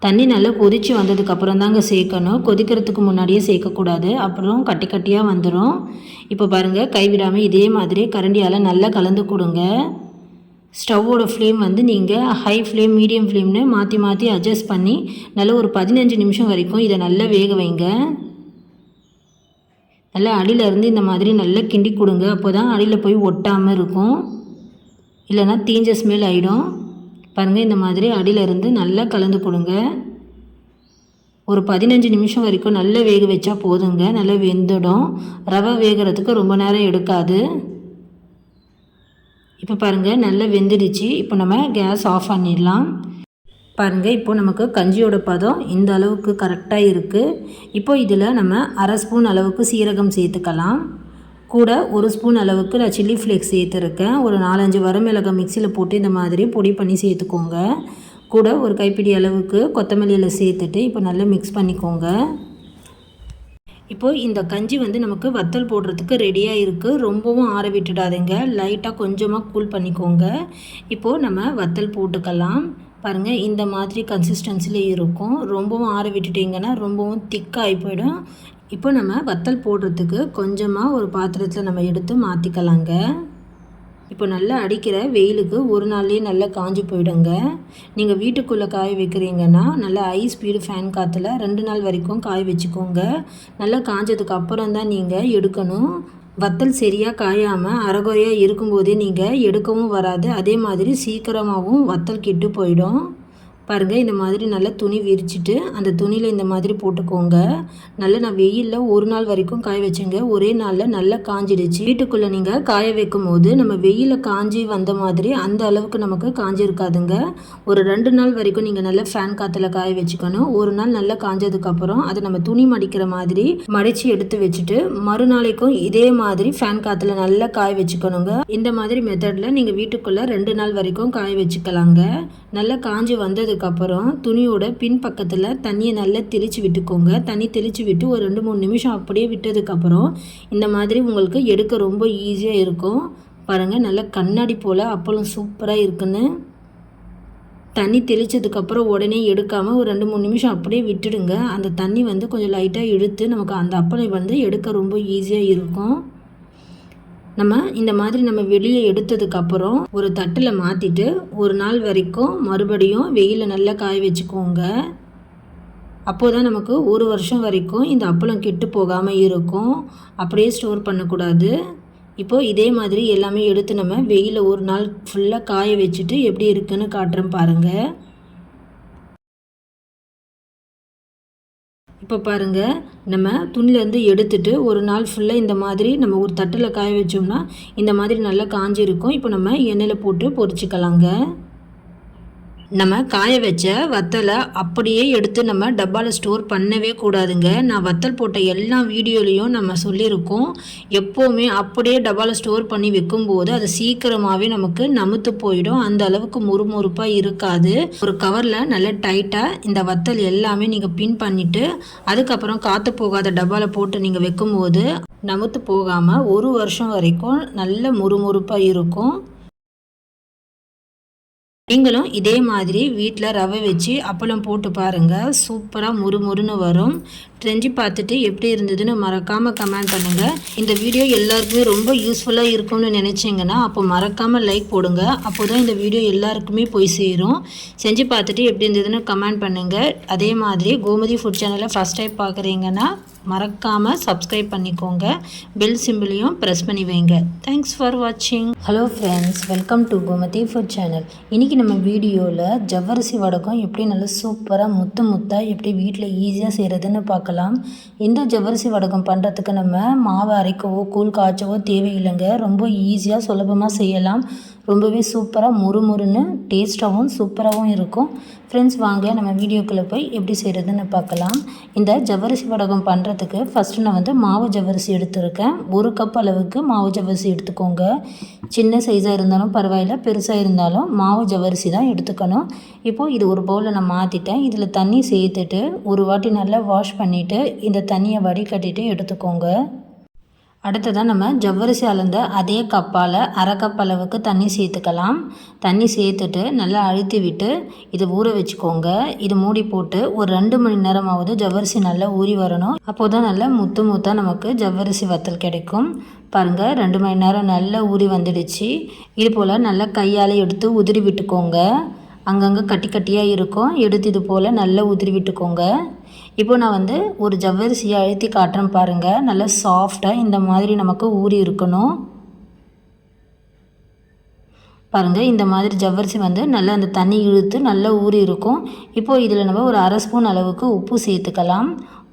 தண்ணி நல்லா கொதித்து வந்ததுக்கப்புறம் தாங்க சேர்க்கணும். கொதிக்கிறதுக்கு முன்னாடியே சேர்க்கக்கூடாது. அப்புறம் கட்டி கட்டியாக வந்துடும் இப்போ பாருங்கள் கைவிடாமல் இதே மாதிரி கரண்டியால் நல்லா கலந்து கொடுங்க. ஸ்டவ்வோட ஃப்ளேம் வந்து நீங்கள் ஹை ஃப்ளேம் மீடியம் ஃப்ளேம்னு மாற்றி மாற்றி அட்ஜஸ்ட் பண்ணி நல்லா ஒரு பதினஞ்சு நிமிஷம் வரைக்கும் இதை நல்லா வேக வைங்க. நல்லா அடியிலேருந்து இந்த மாதிரி நல்லா கிண்டி கொடுங்க. அப்போ தான் அடியில் போய் ஒட்டாமல் இருக்கும். இல்லைனா தீஞ்ச ஸ்மெல் ஆகிடும் பாருங்கள் இந்த மாதிரி அடியிலேருந்து நல்லா கலந்து கொடுங்க ஒரு பதினஞ்சு நிமிஷம் வரைக்கும் நல்லா வேக வச்சா போதுங்க. நல்லா வெந்துடும். ரவை வேகிறதுக்கு ரொம்ப நேரம் எடுக்காது. இப்போ பாருங்கள் நல்லா வெந்துடுச்சு. இப்போ நம்ம கேஸ் ஆஃப் பண்ணிடலாம். பாருங்கள் இப்போது நமக்கு கஞ்சியோட பதம் இந்த அளவுக்கு கரெக்டாக இருக்குது இப்போது இதில் நம்ம அரை ஸ்பூன் அளவுக்கு சீரகம் சேர்த்துக்கலாம். கூட ஒரு ஸ்பூன் அளவுக்கு நான் சில்லி ஃப்ளேக்ஸ் சேர்த்துருக்கேன். ஒரு நாலஞ்சு வரமிளகாய் மிக்சியில் போட்டு இந்த மாதிரி பொடி பண்ணி சேர்த்துக்கோங்க. கூட ஒரு கைப்பிடி அளவுக்கு கொத்தமல்லியில் சேர்த்துட்டு இப்போ நல்லா மிக்ஸ் பண்ணிக்கோங்க. இப்போது இந்த கஞ்சி வந்து நமக்கு வத்தல் போடுறதுக்கு ரெடியாக இருக்குது ரொம்பவும் ஆற விட்டுடாதீங்க. லைட்டாக கொஞ்சமாக கூல் பண்ணிக்கோங்க. இப்போது நம்ம வத்தல் போட்டுக்கலாம். பாருங்கள் இந்த மாதிரி கன்சிஸ்டன்சியில் இருக்கும். ரொம்பவும் ஆற விட்டுட்டிங்கன்னா ரொம்பவும் திக்காகி போயிடும். இப்போ நம்ம வத்தல் போடுறதுக்கு கொஞ்சமாக ஒரு பாத்திரத்தில் நம்ம எடுத்து மாற்றிக்கலாங்க இப்போ நல்லா அடிக்கிற வெயிலுக்கு ஒரு நாள்லேயே நல்லா காஞ்சி போயிடுங்க. நீங்கள் வீட்டுக்குள்ளே காய வைக்கிறீங்கன்னா நல்லா ஹை ஸ்பீடு ஃபேன் காற்றுல ரெண்டு நாள் வரைக்கும் காய வச்சுக்கோங்க. நல்லா காஞ்சதுக்கு அப்புறம் தான் நீங்கள் எடுக்கணும். வத்தல் சரியாக காயாமல் அறகுறையாக இருக்கும்போதே நீங்கள் எடுக்கவும் வராது. அதே மாதிரி சீக்கிரமாகவும் வத்தல் கெட்டு போயிடும். பாருங்கள் இந்த மாதிரி நல்லா துணி விரிச்சிட்டு அந்த துணியில் இந்த மாதிரி போட்டுக்கோங்க. நல்லா நான் வெயிலில் ஒரு நாள் வரைக்கும் காய வச்சேங்க. ஒரே நாளில் நல்லா காஞ்சிடுச்சு. வீட்டுக்குள்ளே நீங்கள் காய வைக்கும் போது நம்ம வெயிலில் காஞ்சி வந்த மாதிரி அந்த அளவுக்கு நமக்கு காஞ்சி இருக்காதுங்க ஒரு ரெண்டு நாள் வரைக்கும் நீங்கள் நல்லா ஃபேன் காற்றுல காய வச்சுக்கணும். ஒரு நாள் நல்லா காஞ்சதுக்கப்புறம் அதை நம்ம துணி மடிக்கிற மாதிரி மடித்து எடுத்து வச்சுட்டு மறுநாளைக்கும் இதே மாதிரி ஃபேன் காற்றுல நல்லா காய வச்சுக்கணுங்க. இந்த மாதிரி மெத்தடில் நீங்கள் வீட்டுக்குள்ளே ரெண்டு நாள் வரைக்கும் காய வச்சுக்கலாங்க. நல்லா காஞ்சி வந்தது வெந்ததுக்கப்புறம் துணியோட பின் பக்கத்தில் தண்ணியை நல்லா தெளித்து விட்டுக்கோங்க. தண்ணி தெளித்து விட்டு ஒரு ரெண்டு மூணு நிமிஷம் அப்படியே விட்டதுக்கப்புறம் இந்த மாதிரி உங்களுக்கு எடுக்க ரொம்ப ஈஸியாக இருக்கும். பாருங்கள் நல்லா கண்ணாடி போல் அப்பளம் சூப்பராக இருக்குன்னு. தண்ணி தெளித்ததுக்கப்புறம் உடனே எடுக்காமல் ஒரு ரெண்டு மூணு நிமிஷம் அப்படியே விட்டுடுங்க. அந்த தண்ணி வந்து கொஞ்சம் லைட்டாக இழுத்து நமக்கு அந்த அப்பளம் வந்து எடுக்க ரொம்ப ஈஸியாக இருக்கும். நம்ம இந்த மாதிரி நம்ம வெளியே எடுத்ததுக்கப்புறம் ஒரு தட்டில் மாற்றிட்டு ஒரு நாள் வரைக்கும் மறுபடியும் வெயிலில் நல்லா காய வச்சுக்கோங்க. அப்போ தான் நமக்கு ஒரு வருஷம் வரைக்கும் இந்த அப்பளம் கெட்டு போகாமல் இருக்கும். அப்படியே ஸ்டோர் பண்ணக்கூடாது. இப்போது இதே மாதிரி எல்லாமே எடுத்து நம்ம வெயிலில் ஒரு நாள் ஃபுல்லாக காய வச்சுட்டு எப்படி இருக்குன்னு காட்டுறேன் பாருங்கள் இப்போ பாருங்கள் நம்ம துணிலேருந்து எடுத்துட்டு ஒரு நாள் ஃபுல்லாக இந்த மாதிரி நம்ம ஒரு தட்டில் காய வச்சோம்னா இந்த மாதிரி நல்லா காஞ்சிருக்கும். இப்போ நம்ம எண்ணெயில் போட்டு பொரிச்சிக்கலாங்க. நம்ம காய வச்ச வத்தலை அப்படியே எடுத்து நம்ம டப்பாவில் ஸ்டோர் பண்ணவே கூடாதுங்க. நான் வத்தல் போட்ட எல்லா வீடியோலையும் நம்ம சொல்லியிருக்கோம். எப்போவுமே அப்படியே டப்பாவில் ஸ்டோர் பண்ணி வைக்கும்போது அது சீக்கிரமாகவே நமக்கு நமுத்து போயிடும். அந்த அளவுக்கு முறுமுறுப்பாக இருக்காது. ஒரு கவரில் நல்ல டைட்டாக இந்த வத்தல் எல்லாமே நீங்கள் பின் பண்ணிவிட்டு அதுக்கப்புறம் காற்று போகாத டப்பாவில் போட்டு நீங்கள் வைக்கும்போது நமுத்து போகாமல் ஒரு வருஷம் வரைக்கும் நல்ல முறுமுறுப்பாக இருக்கும். நீங்களும் இதே மாதிரி வீட்டில் ரவை வச்சு அப்பளம் போட்டு பாருங்கள் சூப்பராக முறுமுறுன்னு வரும். செஞ்சு பார்த்துட்டு எப்படி இருந்ததுன்னு மறக்காமல் கமெண்ட் பண்ணுங்கள் இந்த வீடியோ எல்லாருக்குமே ரொம்ப யூஸ்ஃபுல்லாக இருக்கும்னு நினச்சிங்கன்னா அப்போ மறக்காமல் லைக் போடுங்க. அப்போ தான் இந்த வீடியோ எல்லாருக்குமே போய் சேரும். செஞ்சு பார்த்துட்டு எப்படி இருந்ததுன்னு கமெண்ட் பண்ணுங்கள் அதே மாதிரி கோமதி ஃபுட் சேனலை ஃபஸ்ட் டைம் பார்க்குறீங்கன்னா மறக்காமல் சப்ஸ்கிரைப் பண்ணிக்கோங்க. பெல் சிம்பிளையும் ப்ரெஸ் பண்ணி வைங்க. தேங்க்ஸ் ஃபார் வாட்சிங் hello friends welcome to Gomathi food channel இன்றைக்கி நம்ம வீடியோவில் ஜவ்வரிசி வடகம் எப்படி நல்லா சூப்பராக முத்து முத்தாக எப்படி வீட்டில் ஈஸியாக செய்கிறதுன்னு பார்க்கலாம். இந்த ஜவ்வரிசி வடகம் பண்ணுறதுக்கு நம்ம மாவு அரைக்கவோ கூழ் காய்ச்சவோ தேவையில்லைங்க. ரொம்ப ஈஸியாக சுலபமாக செய்யலாம். ரொம்பவே சூப்பராக முறுமுறுன்னு டேஸ்ட்டாகவும் சூப்பராகவும் இருக்கும். ஃப்ரெண்ட்ஸ் வாங்க நம்ம வீடியோக்குள்ளே போய் எப்படி செய்கிறதுன்னு பார்க்கலாம். இந்த ஜவ்வரிசி வடகம் பண்ணுறதுக்கு ஃபஸ்ட்டு நான் வந்து மாவு ஜவ்வரிசி எடுத்துருக்கேன். ஒரு கப் அளவுக்கு மாவு ஜவ்வரிசி எடுத்துக்கோங்க. சின்ன சைஸாக இருந்தாலும் பரவாயில்ல பெருசாக இருந்தாலும் மாவு ஜவ்வரிசி தான் எடுத்துக்கணும். இப்போது இது ஒரு பவுலில் நான் மாற்றிட்டேன் இதில் தண்ணி சேர்த்துட்டு ஒரு வாட்டி நல்லா வாஷ் பண்ணிவிட்டு இந்த தண்ணியை வடிகட்டிட்டு எடுத்துக்கோங்க. அடுத்ததாக நம்ம ஜவ்வரிசி அளந்த அதே கப்பால் அரை கப் அளவுக்கு தண்ணி சேர்த்துக்கலாம். தண்ணி சேர்த்துட்டு நல்லா அழுத்தி விட்டு இதை ஊற வச்சுக்கோங்க. இது மூடி போட்டு ஒரு ரெண்டு மணி நேரமாவது ஜவ்வரிசி நல்லா ஊறி வரணும். அப்போ தான் நல்லா முத்து முத்தாக நமக்கு ஜவ்வரிசி வத்தல் கிடைக்கும். பாருங்கள் ரெண்டு மணி நேரம் நல்லா ஊறி வந்துடுச்சு. இது போல் நல்லா கையால் எடுத்து உதிரி விட்டுக்கோங்க. அங்கங்கே கட்டி கட்டியாக இருக்கும். எடுத்து இது போல் நல்லா உதிரி விட்டுக்கோங்க. இப்போ நான் வந்து ஒரு ஜவ்வரிசியை அழுத்தி காட்டுறேன் பாருங்கள் நல்லா சாஃப்டாக இந்த மாதிரி நமக்கு ஊறி இருக்கணும். பாருங்கள் இந்த மாதிரி ஜவ்வரிசி வந்து நல்லா அந்த தண்ணி இழுத்து நல்லா ஊறி இருக்கும். இப்போது இதில் நம்ம ஒரு அரை ஸ்பூன் அளவுக்கு உப்பு சேர்த்துக்கலாம்.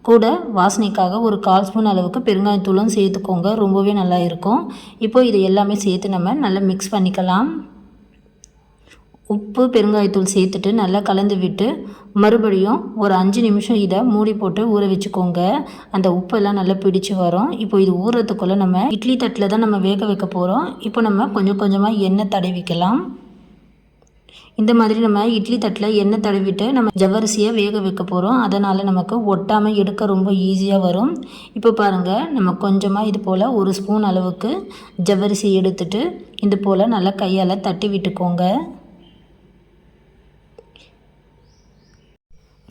கூட வாசனைக்காக ஒரு கால் ஸ்பூன் அளவுக்கு பெருங்காயத்தூளும் சேர்த்துக்கோங்க ரொம்பவே நல்லா இருக்கும். இப்போது இது எல்லாமே சேர்த்து நம்ம நல்லா மிக்ஸ் பண்ணிக்கலாம். உப்பு பெருங்காயத்தூள் சேர்த்துட்டு நல்லா கலந்து விட்டு மறுபடியும் ஒரு அஞ்சு நிமிஷம் இதை மூடி போட்டு ஊற வச்சுக்கோங்க. அந்த உப்பெல்லாம் நல்லா பிடிச்சி வரும். இப்போ இது ஊறுறதுக்குள்ளே நம்ம இட்லி தட்டில் தான் நம்ம வேக வைக்க போகிறோம் இப்போ நம்ம கொஞ்சம் கொஞ்சமாக எண்ணெய் தடவிக்கலாம். இந்த மாதிரி நம்ம இட்லி தட்டில் எண்ணெய் தடவிட்டு நம்ம ஜவ்வரிசியை வேக வைக்க போகிறோம் அதனால் நமக்கு ஒட்டாமல் எடுக்க ரொம்ப ஈஸியாக வரும். இப்போ பாருங்கள் நம்ம கொஞ்சமாக இது போல் ஒரு ஸ்பூன் அளவுக்கு ஜவ்வரிசி எடுத்துட்டு இது போல் நல்லா கையால் தட்டி விட்டுக்கோங்க.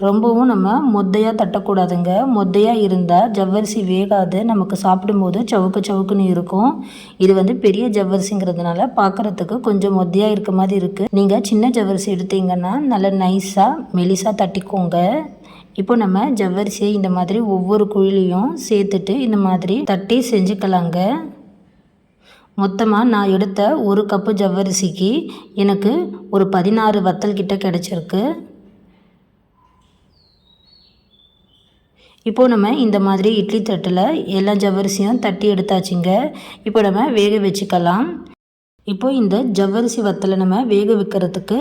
ரொம்பவும் நம்ம மொத்தையாக தட்டக்கூடாதுங்க. மொத்தையாக இருந்தால் ஜவ்வரிசி வேகாது. நமக்கு சாப்பிடும்போது சவுக்கு சவுக்குன்னு இருக்கும். இது வந்து பெரிய ஜவ்வரிசிங்கிறதுனால பார்க்குறதுக்கு கொஞ்சம் மொத்தையாக இருக்க மாதிரி இருக்குது நீங்கள் சின்ன ஜவ்வரிசி எடுத்தீங்கன்னா நல்லா நைஸாக மெலிசாக தட்டிக்கோங்க. இப்போ நம்ம ஜவ்வரிசியை இந்த மாதிரி ஒவ்வொரு குழிலையும் சேர்த்துட்டு இந்த மாதிரி தட்டி செஞ்சுக்கலாங்க. மொத்தமாக நான் எடுத்த ஒரு கப்பு ஜவ்வரிசிக்கு எனக்கு ஒரு பதினாறு வத்தல் கிட்ட கிடச்சிருக்கு. இப்போது நம்ம இந்த மாதிரி இட்லி தட்டில் எல்லா ஜவ்வரிசியும் தட்டி எடுத்தாச்சுங்க. இப்போ நம்ம வேக வச்சுக்கலாம். இப்போது இந்த ஜவ்வரிசி வத்தலை நம்ம வேக வைக்கிறதுக்கு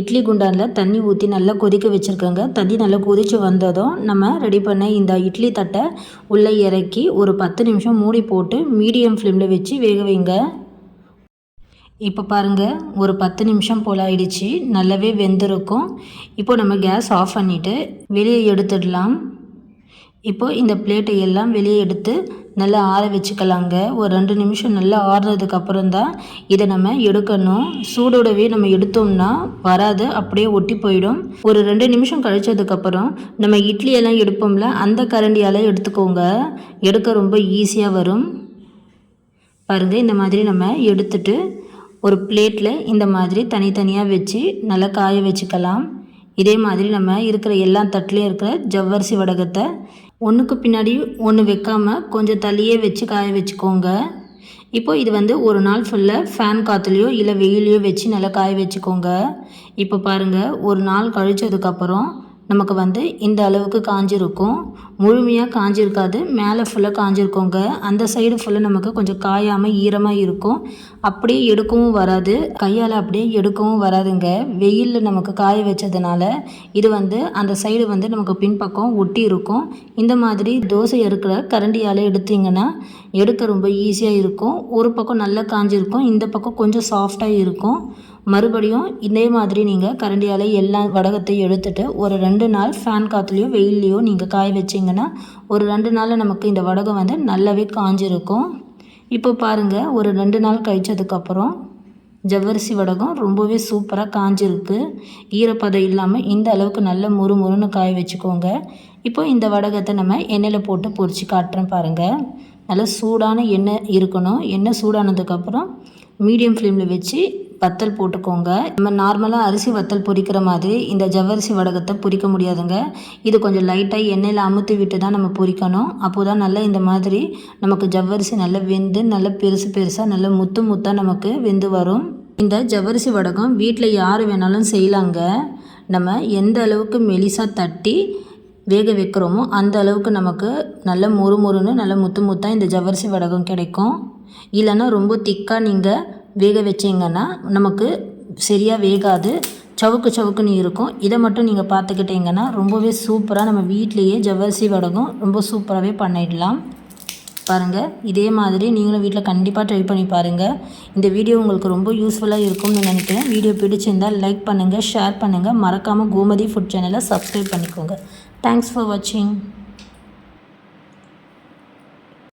இட்லி குண்டானில் தண்ணி ஊற்றி நல்லா கொதிக்க வச்சுருக்கோங்க. தண்ணி நல்லா கொதித்து வந்ததும் நம்ம ரெடி பண்ண இந்த இட்லி தட்டை உள்ளே இறக்கி ஒரு பத்து நிமிஷம் மூடி போட்டு மீடியம் ஃப்ளேமில் வச்சு வேக வைங்க. இப்போ பாருங்கள் ஒரு பத்து நிமிஷம் போல் ஆயிடுச்சு. நல்லாவே வெந்திருக்கும். இப்போ நம்ம கேஸ் ஆஃப் பண்ணிவிட்டு வெளியே எடுத்துடலாம். இப்போது இந்த பிளேட்டை எல்லாம் வெளியே எடுத்து நல்லா ஆற வச்சுக்கலாங்க. ஒரு ரெண்டு நிமிஷம் நல்லா ஆறுனதுக்கு அப்புறம் தான் இதை நம்ம எடுக்கணும். சூடோடவே நம்ம எடுத்தோம்னா வராது அப்படியே ஒட்டி போயிடும். ஒரு ரெண்டு நிமிஷம் கழிச்சதுக்கப்புறம் நம்ம இட்லி எல்லாம் எடுப்போம்ல அந்த கரண்டியால் எடுத்துக்கோங்க. எடுக்க ரொம்ப ஈஸியாக வரும். பாருங்கள் இந்த மாதிரி நம்ம எடுத்துட்டு ஒரு பிளேட்டில் இந்த மாதிரி தனித்தனியாக வச்சு நல்லா காய வச்சுக்கலாம். இதே மாதிரி நம்ம இருக்கிற எல்லா தட்டுலேயும் இருக்கிற ஜவ்வரிசி வடகத்தை ஒன்றுக்கு பின்னாடி ஒன்று வைக்காமல் கொஞ்சம் தள்ளியே வச்சு காய வச்சுக்கோங்க. இப்போ இது வந்து ஒரு நாள் ஃபுல்லாக ஃபேன் காற்றுலையோ இல்லை வெயிலையோ வச்சு நல்லா காய வச்சுக்கோங்க. இப்போ பாருங்கள் ஒரு நாள் கழிச்சதுக்கப்புறம் நமக்கு வந்து இந்த அளவுக்கு காஞ்சிருக்கும். முழுமையாக காஞ்சிருக்காது. மேலே ஃபுல்லாக காஞ்சிருக்கோங்க. அந்த சைடு ஃபுல்லாக நமக்கு கொஞ்சம் காயாமல் ஈரமாக இருக்கும். அப்படியே எடுக்கவும் வராது. கையால் அப்படியே எடுக்கவும் வராதுங்க. வெயிலில் நமக்கு காய வச்சதுனால இது வந்து அந்த சைடு வந்து நமக்கு பின்பக்கம் ஒட்டி இருக்கும். இந்த மாதிரி தோசை இருக்கிற கரண்டியால் எடுத்தீங்கன்னா எடுக்க ரொம்ப ஈஸியாக இருக்கும். ஒரு பக்கம் நல்லா காஞ்சிருக்கும். இந்த பக்கம் கொஞ்சம் சாஃப்டாக இருக்கும். மறுபடியும் இதே மாதிரி நீங்கள் கரண்டியால் எல்லா வடகத்தையும் எடுத்துகிட்டு ஒரு ரெண்டு நாள் ஃபேன் காற்றுலையோ வெயில்லையோ நீங்கள் காய வச்சிங்கன்னா ஒரு ரெண்டு நாளில் நமக்கு இந்த வடகம் வந்து நல்லாவே காஞ்சிருக்கும். இப்போ பாருங்கள் ஒரு ரெண்டு நாள் கழிச்சதுக்கப்புறம் ஜவ்வரிசி வடகம் ரொம்பவே சூப்பராக காஞ்சிருக்கு. ஈரப்பதம் இல்லாமல் இந்த அளவுக்கு நல்ல முறு முறுன்னு காய வச்சுக்கோங்க. இப்போ இந்த வடகத்தை நம்ம எண்ணெயில் போட்டு பொறிச்சு காட்டுறேன் பாருங்கள் நல்லா சூடான எண்ணெய் இருக்கணும். எண்ணெய் சூடானதுக்கப்புறம் மீடியம் ஃப்ளேமில் வச்சு வத்தல் போட்டுக்கோங்க. நம்ம நார்மலாக அரிசி வத்தல் பொரிக்கிற மாதிரி இந்த ஜவ்வரிசி வடகத்தை பொரிக்க முடியாதுங்க. இது கொஞ்சம் லைட்டாக எண்ணெயில் அமுத்தி விட்டு தான் நம்ம பொரிக்கணும். அப்போ தான் நல்லா இந்த மாதிரி நமக்கு ஜவ்வரிசி நல்லா வெந்து நல்லா பெருசு பெருசாக நல்லா முத்து முத்தாக நமக்கு வெந்து வரும். இந்த ஜவ்வரிசி வடகம் வீட்டில் யார் வேணாலும் செய்யலாங்க. நம்ம எந்த அளவுக்கு மெலிசாக தட்டி வேக வைக்கிறோமோ அந்த அளவுக்கு நமக்கு நல்ல மொறு மொறுன்னு நல்ல முத்து முத்தாக இந்த ஜவ்வரிசி வடகம் கிடைக்கும். இல்லைன்னா ரொம்ப திக்காக நீங்கள் வேக வச்சிங்கன்னா நமக்கு சரியாக வேகாது. சவுக்கு சவுக்குன்னு இருக்கும். இதை மட்டும் நீங்கள் பார்த்துக்கிட்டிங்கன்னா ரொம்பவே சூப்பராக நம்ம வீட்லேயே ஜவ்வரிசி வடகம் ரொம்ப சூப்பராகவே பண்ணிடலாம். பாருங்கள் இதே மாதிரி நீங்களும் வீட்டில் கண்டிப்பாக ட்ரை பண்ணி பாருங்கள் இந்த வீடியோ உங்களுக்கு ரொம்ப யூஸ்ஃபுல்லாக இருக்கும்னு நினைக்கிறேன். வீடியோ பிடிச்சிருந்தால் லைக் பண்ணுங்கள் ஷேர் பண்ணுங்கள் மறக்காமல் கோமதி ஃபுட் சேனலை சப்ஸ்கிரைப் பண்ணிக்கோங்க. தேங்க்ஸ் ஃபார் வாட்சிங்